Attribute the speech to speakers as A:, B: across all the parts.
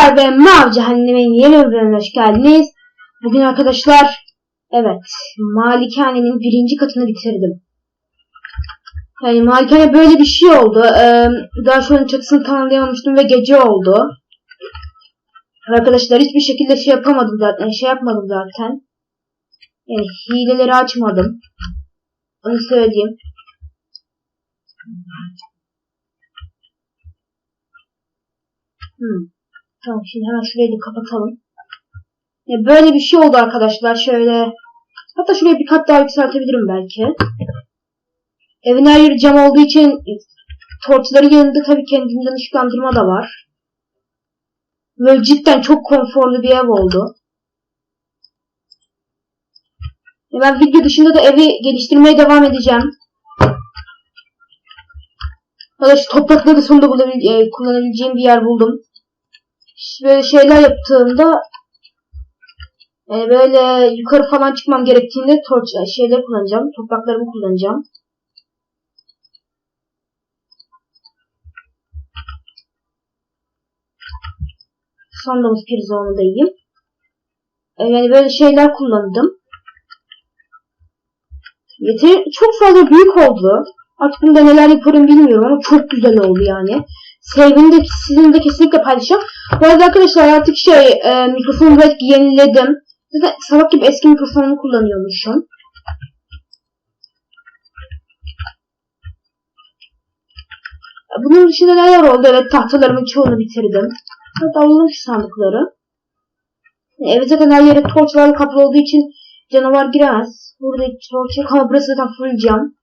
A: arkadaşlar ve Mav Cehennem'in yeni bölümüne hoş geldiniz. Bugün arkadaşlar evet malikanenin birinci katını bitirdim. Yani malikane böyle bir şey oldu. Ee, daha şu an çatısını tamamlayamamıştım ve gece oldu. Arkadaşlar hiçbir şekilde şey yapamadım zaten. Şey yapmadım zaten. Yani hileleri açmadım. Onu söyleyeyim. Hmm. Tamam şimdi hemen şurayı da kapatalım. Ya böyle bir şey oldu arkadaşlar. Şöyle hatta şuraya bir kat daha yükseltebilirim belki. Evin her yeri cam olduğu için torçların yanında tabii kendinden ışıklandırma da var. Böyle cidden çok konforlu bir ev oldu. Ben video dışında da evi geliştirmeye devam edeceğim. Ya şu toprakları sonunda e, kullanabileceğim bir yer buldum böyle şeyler yaptığımda e, böyle yukarı falan çıkmam gerektiğinde torç e, şeyleri kullanacağım. Topraklarımı kullanacağım. Sandalız pirzonundayım. E, yani böyle şeyler kullandım. Yeter çok fazla büyük oldu. Artık bunda neler yaparım bilmiyorum ama çok güzel oldu yani. Sevgini de sizinle de kesinlikle paylaşacağım. Bu arada arkadaşlar artık şey e, mikrofonu belki yeniledim. Zaten sabah gibi eski mikrofonumu kullanıyormuşum. Bunun dışında neler oldu? Evet tahtalarımın çoğunu bitirdim. Hatta alalım şu sandıkları. Evet zaten her yere torçlarla kaplı olduğu için canavar giremez. Burada torç yok ama burası zaten full cam.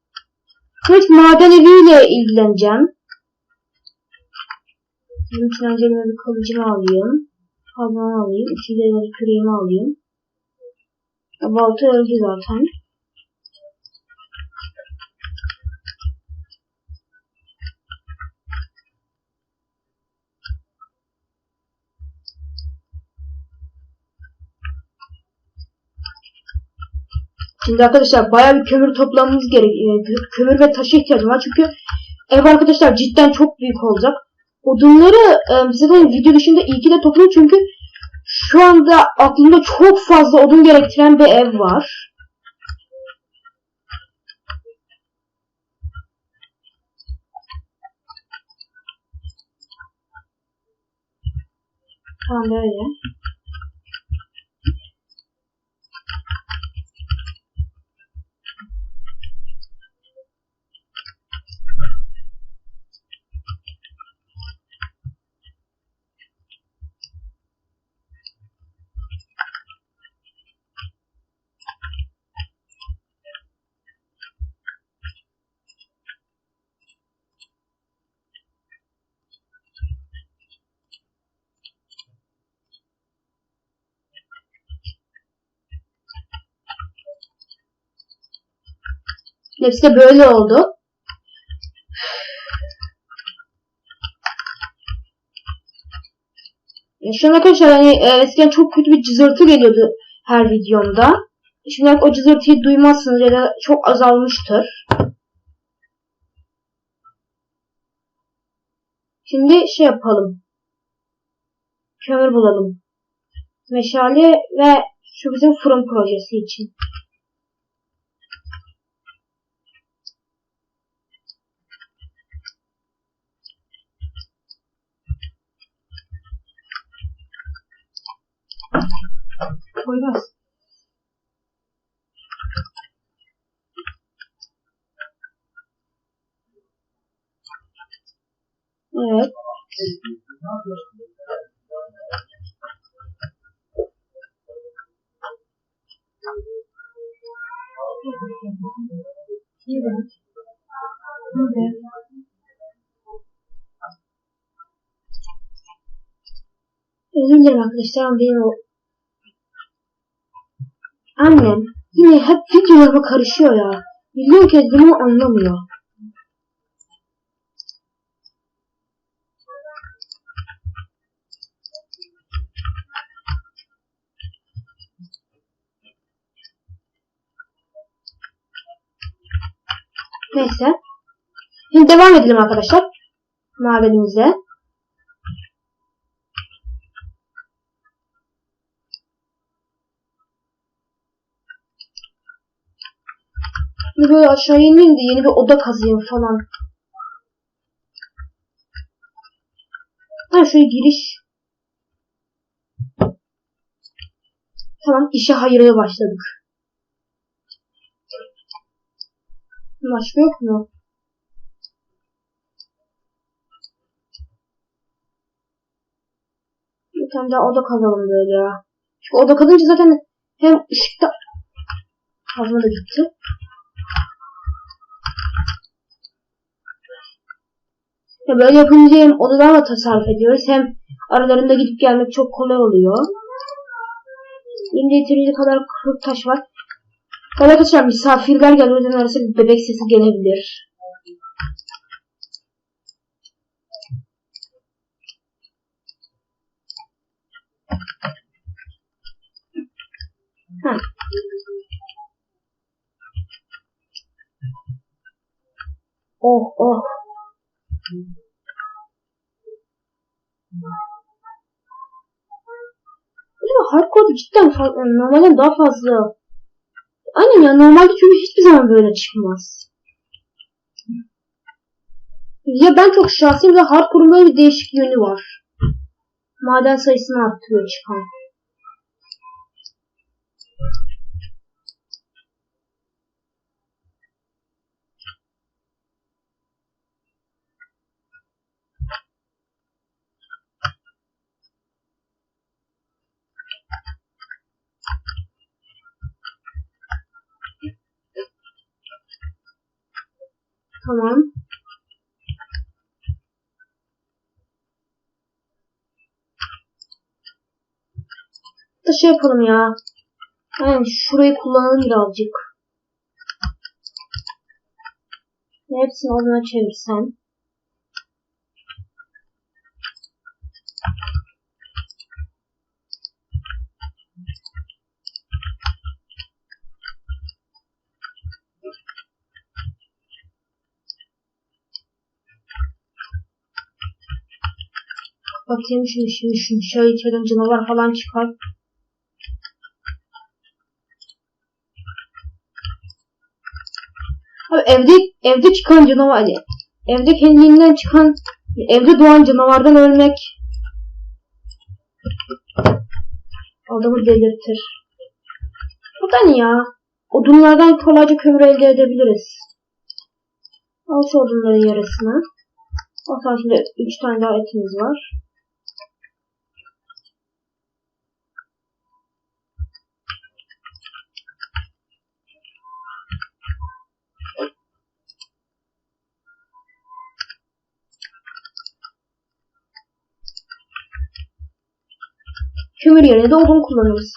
A: Evet maden eviyle ilgileneceğim. Bunun için önce bir kalıcımı alayım. Kazmanı alayım. İçinde bir küreğimi alayım. Balta öldü zaten. Şimdi arkadaşlar bayağı bir kömür toplamamız gerekiyor. Kömür ve taşa ihtiyacım var çünkü ev arkadaşlar cidden çok büyük olacak. Odunları e, zaten video dışında iyi ki de topluyorum çünkü şu anda aklımda çok fazla odun gerektiren bir ev var. Tamam böyle. Hepsi de böyle oldu. Şu an arkadaşlar hani e, eskiden çok kötü bir cızırtı geliyordu her videomda. Şimdi o cızırtıyı duymazsınız ya da çok azalmıştır. Şimdi şey yapalım. Kömür bulalım. Meşale ve şu bizim fırın projesi için. Koymaz. Evet. Evet. Evet. Özür dilerim arkadaşlar ama benim o Annem yine hep videolarıma karışıyor ya. Milyon kez anlamıyor. Neyse. Şimdi devam edelim arkadaşlar. Madenimize. Bir böyle aşağı ineyim de yeni bir oda kazayım falan. Ha şöyle giriş. Tamam işe hayırlı başladık. Başka yok mu? Bir tane daha oda kazalım böyle ya. Çünkü oda kazınca zaten hem ışıkta... Kazma da gitti. Ya böyle yapınca hem odadan da tasarruf ediyoruz hem aralarında gidip gelmek çok kolay oluyor. Elimde yeterince kadar kırık taş var. Arkadaşlar misafirler yüzden arası bir bebek sesi gelebilir. Ha. Oh oh. Acaba hardcore cidden. Normalden daha fazla. Aynen ya normalde çünkü hiçbir zaman böyle çıkmaz. Ya ben çok şahsiyim ve hardcore'un böyle bir değişik yönü var. Maden sayısını arttırıyor çıkan. Tamam. Da şey yapalım ya. Yani şurayı kullanalım birazcık. Hepsini odana çevirsen. Bakayım şimdi şimdi şimdi şöyle içerim canavar falan çıkar. Abi evde evde çıkan canavar evde kendinden çıkan evde doğan canavardan ölmek adamı delirtir. Bu da ne ya? Odunlardan kolayca kömür elde edebiliriz. Al şu odunların yarısını. Al şimdi 3 tane daha etimiz var. Kömür yerine de odun kullanırız.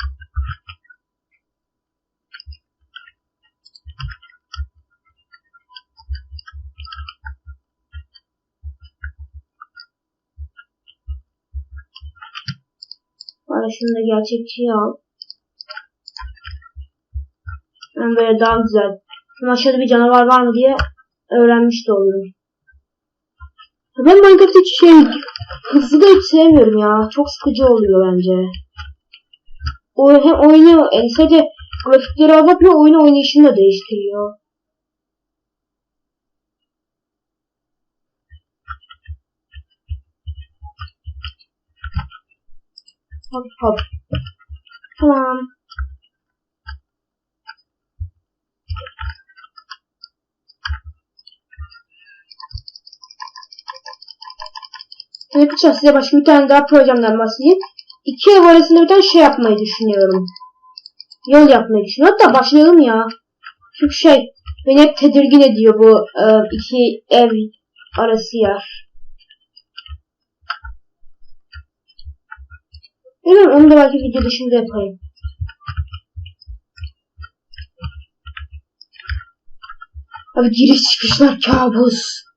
A: Bana şunu da gerçekçiye al. Ben böyle daha güzel. Şimdi aşağıda bir canavar var mı diye öğrenmiş de olurum. Ben Minecraft hiç şey hızlı da hiç sevmiyorum ya. Çok sıkıcı oluyor bence. O hem oyunu yani sadece grafikleri azaltıyor oyunu oynayışını da değiştiriyor. Hop hop. Tamam. Arkadaşlar size başka bir tane daha projemden bahsedeyim. İki ev arasında bir tane şey yapmayı düşünüyorum. Yol yapmayı düşünüyorum. Hatta başlayalım ya. Çünkü şey beni hep tedirgin ediyor bu e, iki ev arası yer. Bilmiyorum onu da belki video dışında yapayım. Abi giriş çıkışlar kabus.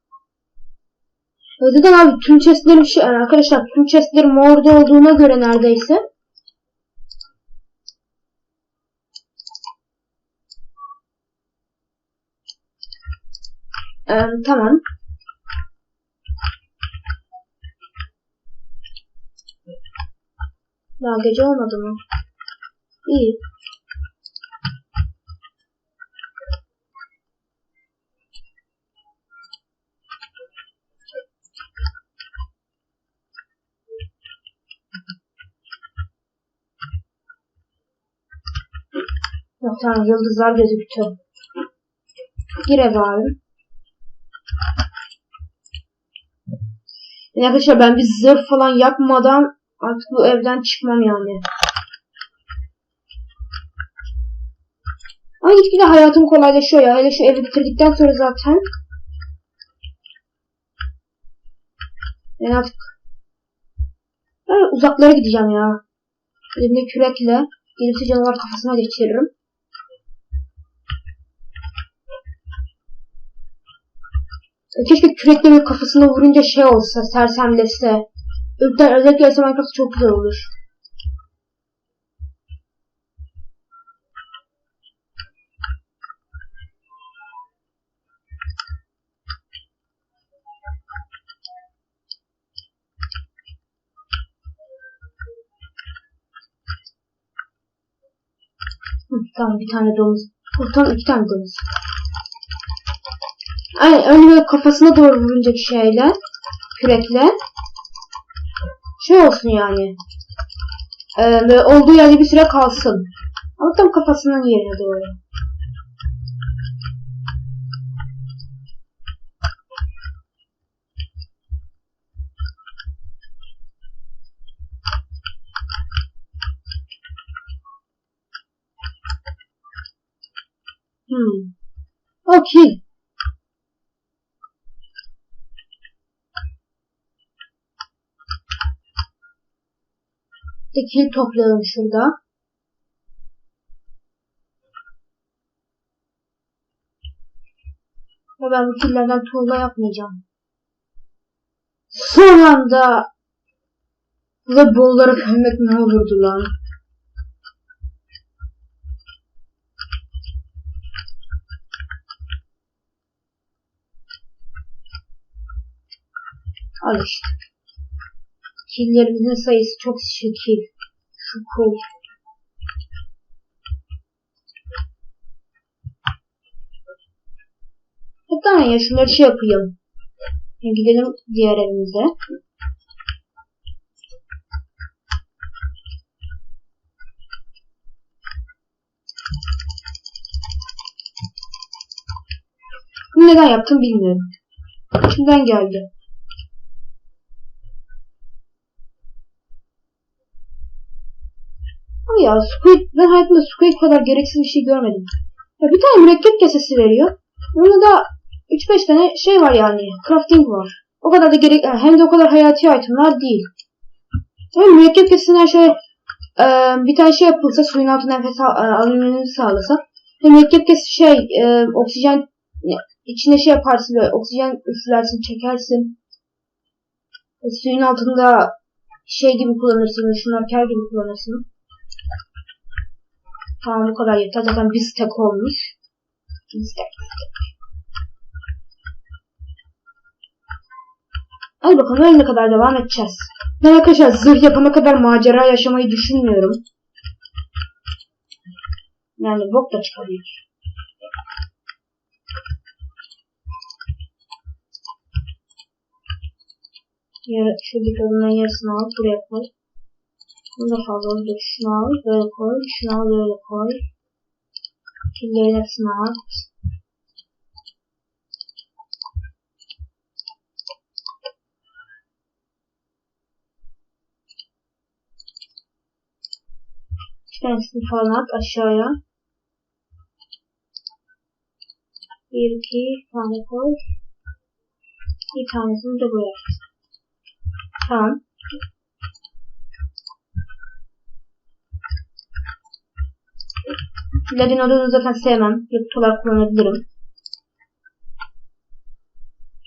A: Zaten abi tüm chestlerim şey arkadaşlar tüm chestlerim orada olduğuna göre neredeyse. Ee, tamam. Daha gece olmadı mı? İyi. Tamam yıldızlar gözüktü. Gir eve abi. Yani arkadaşlar ben bir zırh falan yapmadan artık bu evden çıkmam yani. Ama gitgide hayatım kolaylaşıyor ya. Hele şu evi bitirdikten sonra zaten. Ben artık ben uzaklara gideceğim ya. Elimde kürekle gelirse canavar kafasına geçiririm. Keşke kürekle kafasına vurunca şey olsa, sersemlese. Özellikle, özellikle Minecraft çok güzel olur. Tamam bir tane domuz. Tamam iki tane domuz. Aynen önce böyle kafasına doğru vurunca bir şeyle kürekle şey olsun yani. Ee, olduğu yerde bir süre kalsın. Ama tam kafasının yerine doğru. Hmm. Okay. Tekil toplayalım şurada. Ve ben bu killerden tuğla yapmayacağım. Son anda ve bollara gömmek ne olurdu lan? Al işte. Killerimizin sayısı çok şekil. Şu kol. Hatta ya şunları şey yapayım. Gidelim diğer evimize. Bunu neden yaptım bilmiyorum. İçimden geldi. Ya Squid, ben hayatımda Squid kadar gereksiz bir şey görmedim. Ya bir tane mürekkep kesesi veriyor. Onda da 3-5 tane şey var yani. Crafting var. O kadar da gerek hem de o kadar hayati itemler değil. Ama mürekkep kesesinden şöyle e, bir tane şey yapılsa suyun altında nefes al, e, alınmanı sağlasa. Ve mürekkep kesesi şey e, oksijen içine şey yaparsın böyle oksijen üflersin çekersin. E, suyun altında şey gibi kullanırsın, şnorkel gibi kullanırsın. Tamam bu kadar yeter. Zaten bir stack olmuş. Bir stack. Hadi bakalım öyle kadar devam edeceğiz. Ben arkadaşlar zırh yapana kadar macera yaşamayı düşünmüyorum. Yani bok da çıkabilir. Yarı, şuradaki odunların yarısını al buraya koy. Bunu da fazla oldu. Şunu al böyle koy. Şunu al böyle koy. Killerin hepsini at. Tanesini falan at aşağıya. Bir iki tane koy. Bir tanesini de buraya. Tamam. Ladin odunu zaten sevmem. Yapıt olarak kullanabilirim.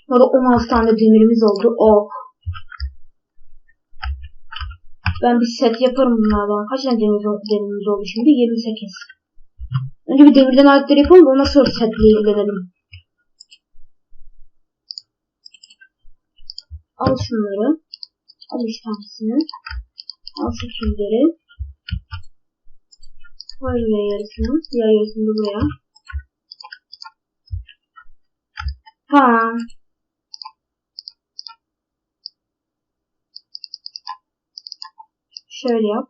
A: Sonra 16 tane demirimiz oldu. Oh. Ben bir set yaparım bunlardan. Kaç tane demir, demirimiz oldu şimdi? 28. Önce bir demirden aletleri yapalım. Ondan sonra setle ilgilenelim. Al şunları. Al üç tanesini. Al şu külleri. Koyuyor yarısını. Diğer yarısını da buraya. Tamam. Şöyle yap.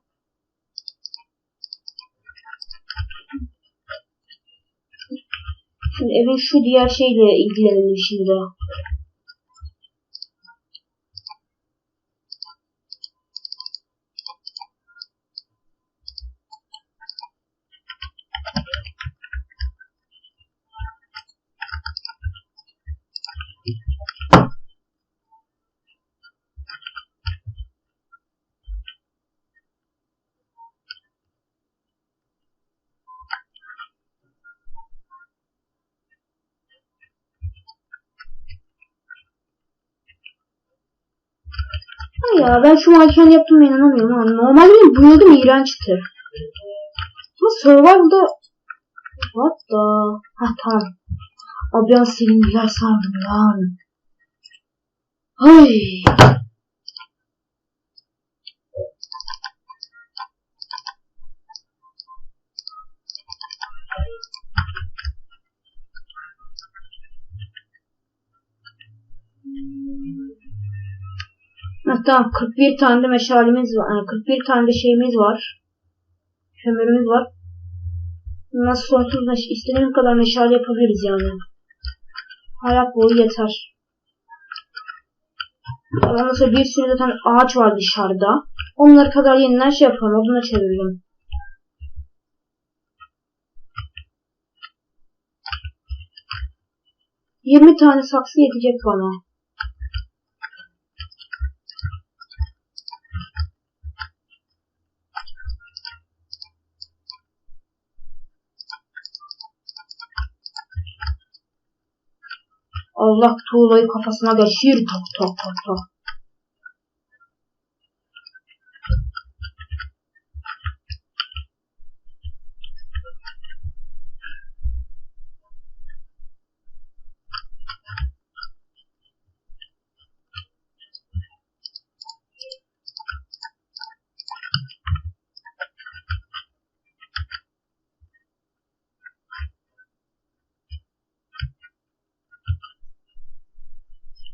A: Şimdi evin şu diğer şeyle ilgilenelim şimdi. Ya ben şu malikane yaptığıma inanamıyorum ama normalde benim build'im iğrençti. Ama Survival'da What the? Ha tamam. Abi ben silindiler sandım lan. Ay. Ha, tamam 41 tane de meşalemiz var. Yani 41 tane de şeyimiz var. Kömürümüz var. Nasıl sonsuz meş istediğim kadar meşale yapabiliriz yani. Hayat boyu yeter. Ondan sonra bir sürü zaten ağaç var dışarıda. Onları kadar yeniden şey yapalım. Oduna çevirelim. Yirmi tane saksı yetecek bana. Allah tuğlayı kafasına geçir. Tak tak tak tak.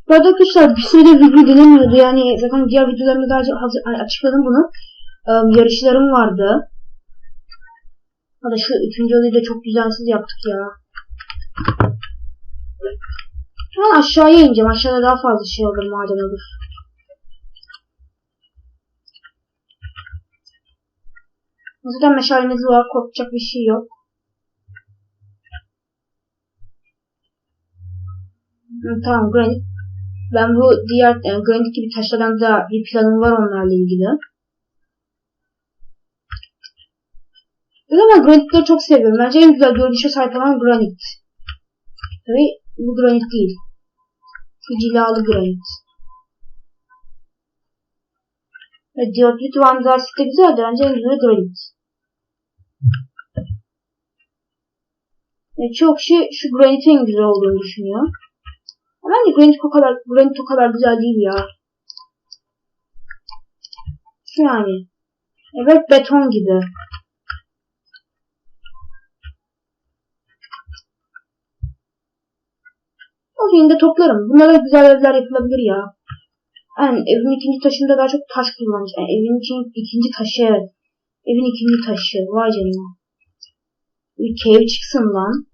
A: Bu arada arkadaşlar bir süredir video denemiyordu. Yani zaten diğer videolarımda daha hazır, açıkladım bunu. Ee, yarışlarım vardı. Hadi şu üçüncü olayı da çok düzensiz yaptık ya. Ben aşağıya ineceğim. Aşağıda daha fazla şey olur maden olur. Zaten meşalemiz var. Korkacak bir şey yok. Tamam granit. Ben bu diğer e, granit gibi taşlardan da bir planım var onlarla ilgili. Ben granitleri çok seviyorum. Bence en güzel görünüşe sahip olan granit. Tabi bu granit değil. Bu cilalı granit. Evet, Diyotlit Van Garsit de güzel de bence en güzel granit. Evet, çok kişi şu granitin güzel olduğunu düşünüyor. Bence granit o kadar, granit o kadar güzel değil ya. Yani. Evet beton gibi. O yine toplarım. Bunlara güzel evler yapılabilir ya. Yani evin ikinci taşında daha çok taş kullanacağım. Yani evin ikinci, ikinci taşı evet. Evin ikinci taşı. Vay canına. Bir cave çıksın lan.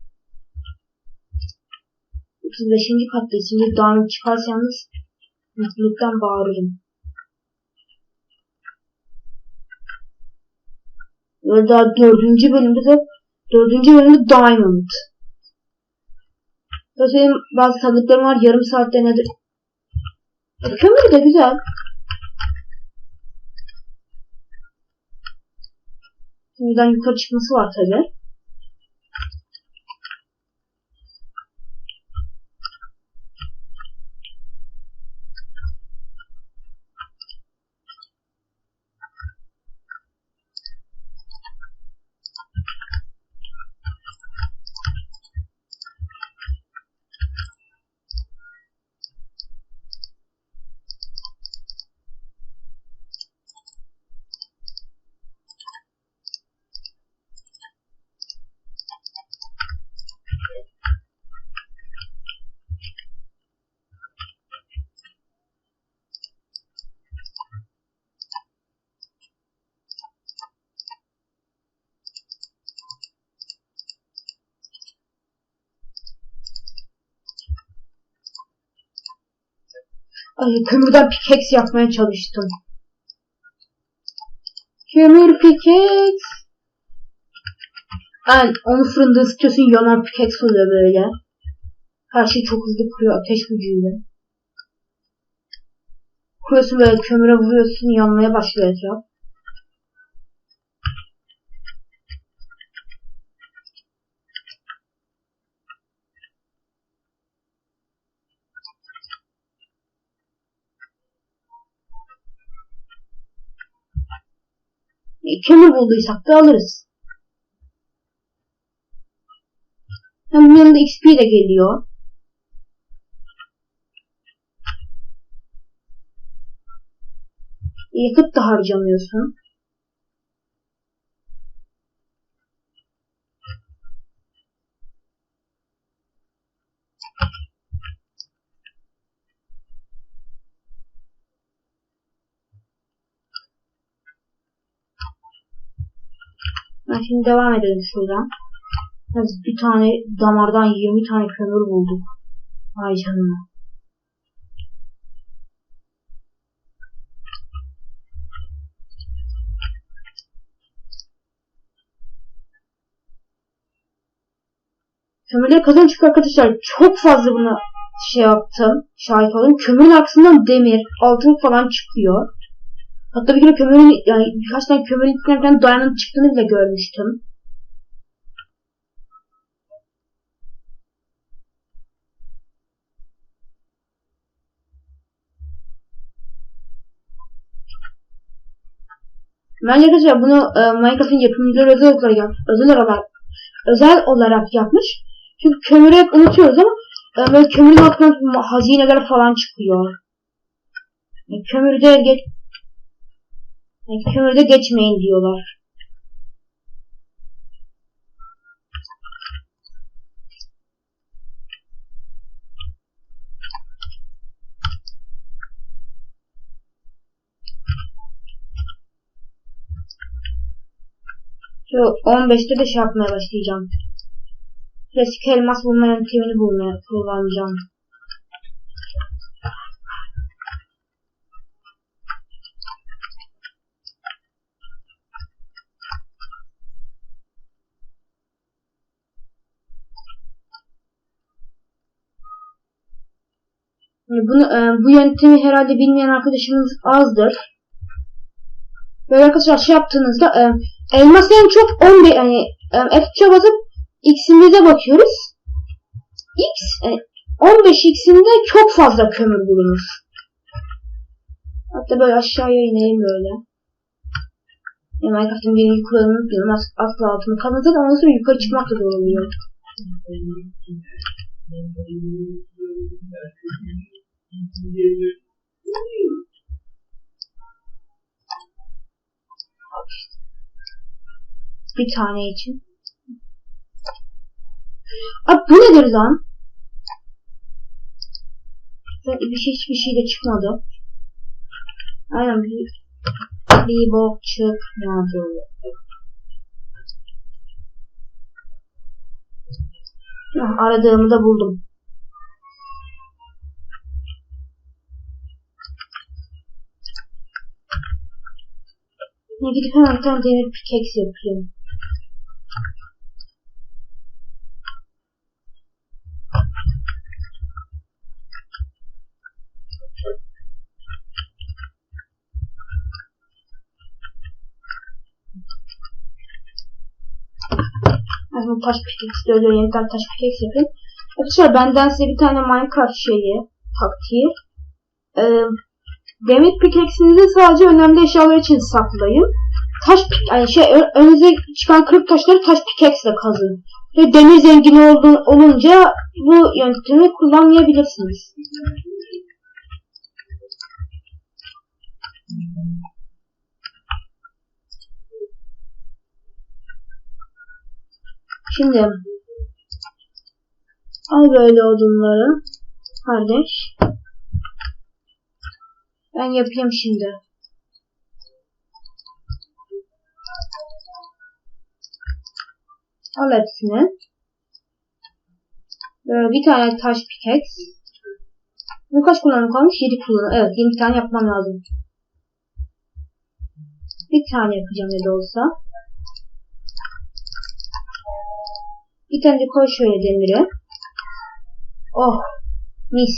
A: 35. kattayız. Şimdi diamond çıkarsanız mutluluktan bağırırım. Ve daha dördüncü bölümde de dördüncü bölümde diamond. Mesela bazı sandıklarım var yarım saatte nedir? Kömür de güzel. Buradan yukarı çıkması var tabi. Kömürden pickaxe yapmaya çalıştım. Kömür pickaxe. Yani onu fırında ısıtıyorsun yanan pickaxe oluyor böyle. Her şey çok hızlı kuruyor ateş gücüyle. Kuruyorsun böyle kömüre vuruyorsun yanmaya başlıyor kömür bulduysak da alırız. Hem bunun yanında XP de geliyor. Yakıt da harcamıyorsun. Şimdi devam edelim şuradan. Biz bir tane damardan 20 tane kömür bulduk. Ay canına. Kömürleri kazan çünkü arkadaşlar çok fazla buna şey yaptım. Şahit oldum. Kömürün arkasından demir, altın falan çıkıyor. Hatta bir kere kömürün yani birkaç tane kömürün içinden dayanın çıktığını bile görmüştüm. Bence arkadaşlar bunu e, Minecraft'ın yapımcıları özel olarak, özel olarak özel olarak yapmış. Çünkü kömürü hep unutuyoruz ama e, böyle kömürün altından hazineler falan çıkıyor. Kömürde geç yani kömürde geçmeyin diyorlar. Şu 15'te de şey yapmaya başlayacağım. Klasik elmas bulma yöntemini bulmaya kullanacağım. Bunu, e, bu yöntemi herhalde bilmeyen arkadaşımız azdır. Böyle arkadaşlar şey yaptığınızda e, elmas en çok 11 yani e, F3'e basıp x'imize bakıyoruz. X e, 15 x'inde çok fazla kömür bulunur. Hatta böyle aşağıya ineyim böyle. Yani Minecraft'ın birinci kuralını unutmayalım. As asla altını kanatır ama sonra yukarı çıkmak da zor oluyor. Bir tane için. Abi bu nedir lan? Bir şey hiçbir şey de çıkmadı. Aynen bir, bir bok çıkmadı. Aradığımı da buldum. Ne gidip hemen bir tane demir pickaxe yapayım. Aslında taş pickaxe de öyle yeniden taş pickaxe yapayım. Arkadaşlar benden size bir tane Minecraft şeyi, taktiği. Ee, demir pickaxe'inizi sadece önemli eşyalar için saklayın. Taş yani şey önünüze çıkan kırık taşları taş pickaxe kazın. Ve demir zengini olduğu, olunca bu yöntemi kullanmayabilirsiniz. Şimdi al böyle odunları kardeş. Ben yapayım şimdi. Al hepsini. Böyle bir tane taş pickaxe. Bu kaç kullanım kalmış? 7 kullanım. Evet 20 tane yapmam lazım. Bir tane yapacağım ne de olsa. Bir tane de koy şöyle demiri. Oh. Mis.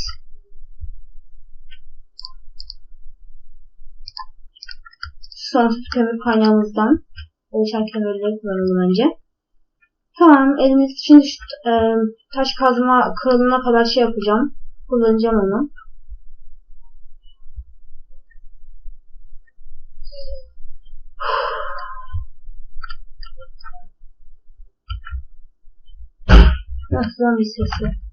A: Sonsuz kömür kaynağımızdan oluşan kömürleri kullanalım önce. Tamam elimiz şimdi şu, e, taş kazma kırılana kadar şey yapacağım. Kullanacağım onu. Nasıl bir sesi.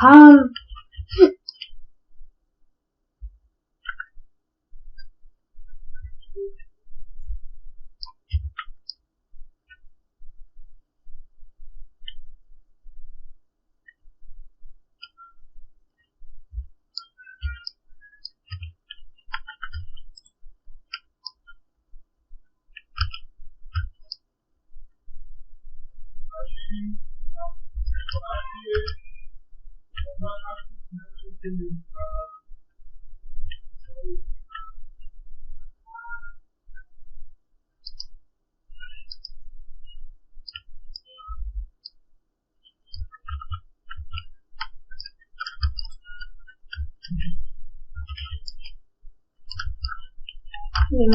A: halt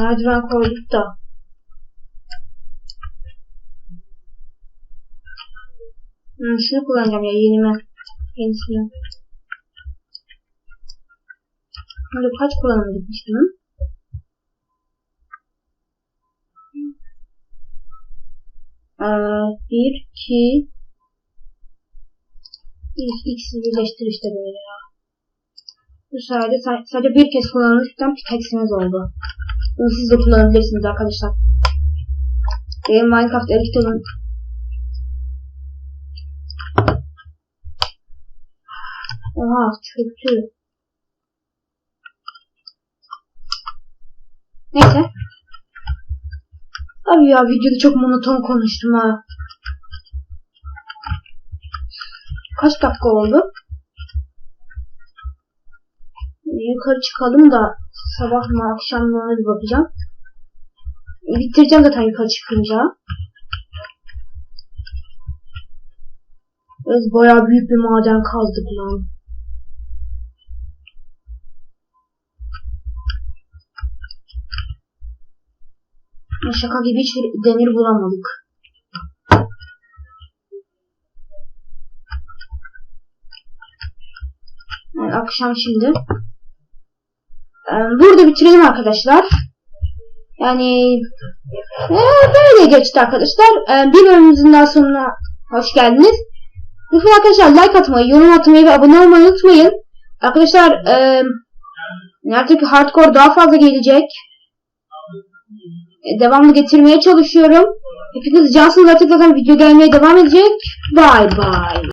A: merdiven koyduk da. Hmm, şunu kullanacağım ya yenime. Yenisini. Şimdi kaç kullanımı gitmiştim? Ee, bir, iki, İlk ikisi birleştir işte böyle ya. Bu sayede sa- sadece bir kez kullanılmış bir pickaxe'iniz oldu. Siz de kullanabilirsiniz arkadaşlar. Benim Minecraft el kitabım Oha çöktü. Neyse. Abi ya videoda çok monoton konuştum ha. Kaç dakika oldu? Yukarı çıkalım da sabah mı akşam mı bir bakacağım. Bitireceğim zaten yukarı çıkınca. Biz bayağı büyük bir maden kazdık lan. Şaka gibi hiç demir bulamadık. Yani akşam şimdi. Ee, Burada bitirelim arkadaşlar. Yani ee, böyle geçti arkadaşlar. Ee, Bir bölümümüzün daha sonuna hoş geldiniz. Lütfen arkadaşlar like atmayı, yorum atmayı ve abone olmayı unutmayın. Arkadaşlar e, artık hardcore daha fazla gelecek. E, devamlı getirmeye çalışıyorum. Hepiniz cansınız artık zaten video gelmeye devam edecek. Bye bye.